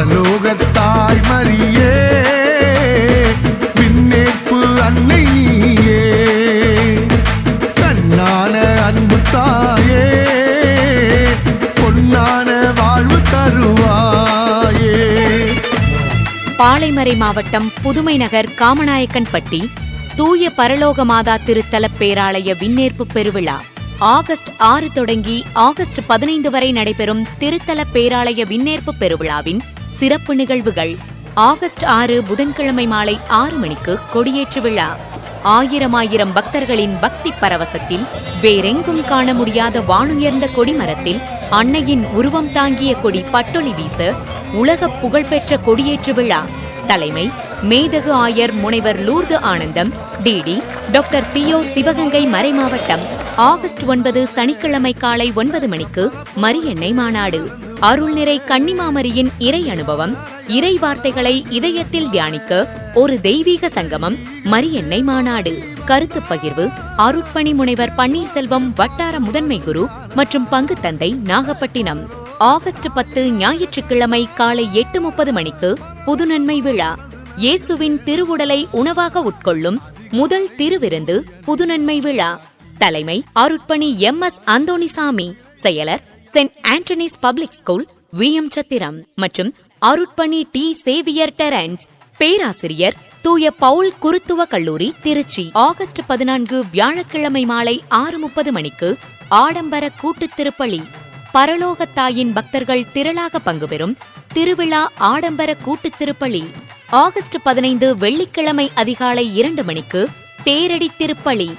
பரலோகத்தாய் மரியே விண்ணேற்பு அன்னை நீயே. கண்ணான அன்பு தாயே பொன்னான வாழ்வு தருவாயே. பாளைமறை மாவட்டம் புதுமை நகர் காமநாயக்கன்பட்டி தூய பரலோக மாதா திருத்தல பேராலய விண்ணேற்பு பெருவிழா. ஆகஸ்ட் ஆறு தொடங்கி ஆகஸ்ட் பதினைந்து வரை நடைபெறும் திருத்தல பேராலய விண்ணேற்பு பெருவிழாவின் சிறப்பு நிகழ்வுகள். ஆகஸ்ட் ஆறு புதன்கிழமை மாலை ஆறு மணிக்கு கொடியேற்று விழா. ஆயிரம் ஆயிரம் பக்தர்களின் பக்தி பரவசத்தில் வேறெங்கும் காண முடியாத வானுயர்ந்த கொடிமரத்தில் அன்னையின் உருவம் தாங்கிய கொடி பட்டொளி வீச உலக புகழ்பெற்ற கொடியேற்று விழா. தலைமை மேதகு ஆயர் முனைவர் லூர்து ஆனந்தம் டிடி டாக்டர் தியோ சிவகங்கை மறைமாவட்டம் ஆகஸ்ட் ஒன்பது சனிக்கிழமை காலை ஒன்பது மணிக்கு மரியெண்ணெய் மாநாடு. அருள்நிறை கன்னிமாமரியின் இறை அனுபவம் இறை வார்த்தைகளை இதயத்தில் தியானிக்க ஒரு தெய்வீக சங்கமம் மரியெண்ணெய் மாநாடு. கருத்து பகிர்வு அருட்பணி முனைவர் பன்னீர்செல்வம் வட்டார முதன்மை குரு மற்றும் பங்கு தந்தை நாகப்பட்டினம். ஆகஸ்ட் பத்து ஞாயிற்றுக்கிழமை காலை எட்டு முப்பது மணிக்கு புதுநன்மை விழா. இயேசுவின் திருவுடலை உணவாக உட்கொள்ளும் முதல் திருவிருந்து புதுநன்மை விழா. தலைமை அருட்பணி எம் எஸ் அந்தோனிசாமி செயலர் Saint Antony's public school V. M. Chathiram மற்றும் அருட்பணி டி. சேவியர் டெரன்ஸ் பேராசிரியர் தூய பவுல் குருத்துவ கல்லூரி திருச்சி. ஆகஸ்ட் பதினான்கு வியாழக்கிழமை மாலை ஆறு முப்பது மணிக்கு ஆடம்பர கூட்டுத் திருப்பலி. பரலோகத்தாயின் பக்தர்கள் திரளாக பங்கு பெறும் திருவிழா ஆடம்பர கூட்டு திருப்பலி. ஆகஸ்ட் பதினைந்து வெள்ளிக்கிழமை அதிகாலை இரண்டு மணிக்கு தேரடி திருப்பலி.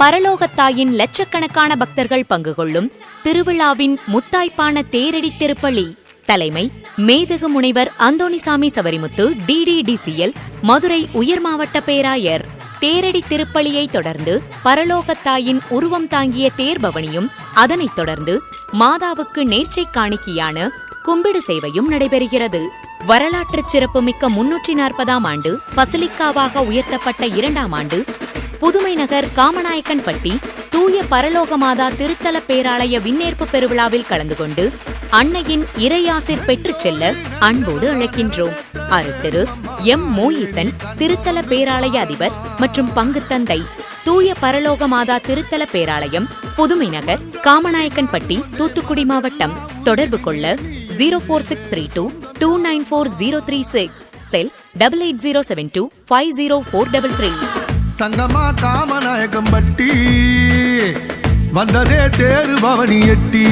பரலோகத்தாயின் லட்சக்கணக்கான பக்தர்கள் பங்கு கொள்ளும் திருவிழாவின் முத்தாய்ப்பான தேரடி திருப்பலி தலைமை மேதகு முனைவர் அந்தோணிசாமி சவரிமுத்து டிடிடிசிஎல் மதுரை உயர் மாவட்ட பேராயர். தேரடி திருப்பலியை தொடர்ந்து பரலோகத்தாயின் உருவம் தாங்கிய தேர்பவனியும் அதனைத் தொடர்ந்து மாதாவுக்கு நேர்ச்சை காணிக்கையான கும்பிடு சேவையும் நடைபெறுகிறது. வரலாற்று சிறப்புமிக்க முன்னூற்றி நாற்பதாம் ஆண்டு பசிலிக்காவாக உயர்த்தப்பட்ட இரண்டாம் ஆண்டு புதுமை நகர் காமநாயக்கன்பட்டி தூய பரலோக மாதா திருத்தல பேராலய விண்ணேற்பு பெருவிழாவில் கலந்து கொண்டு அன்னையின் இறையாசிர் பெற்றுச் செல்ல அன்போடு அழைக்கின்றோம். அருத்திரு எம் மோயிசன் திருத்தல பேராலய அதிபர் மற்றும் பங்கு தந்தை தூய பரலோக மாதா திருத்தல பேராலயம் புதுமை நகர் காமநாயக்கன்பட்டி தூத்துக்குடி மாவட்டம். தொடர்பு கொள்ள zero four six three two two nine four zero three six cell double eight zero seven two five zero four double three. Thangamma Kamanayakampatti. வந்ததே தேரு பவனி எட்டி.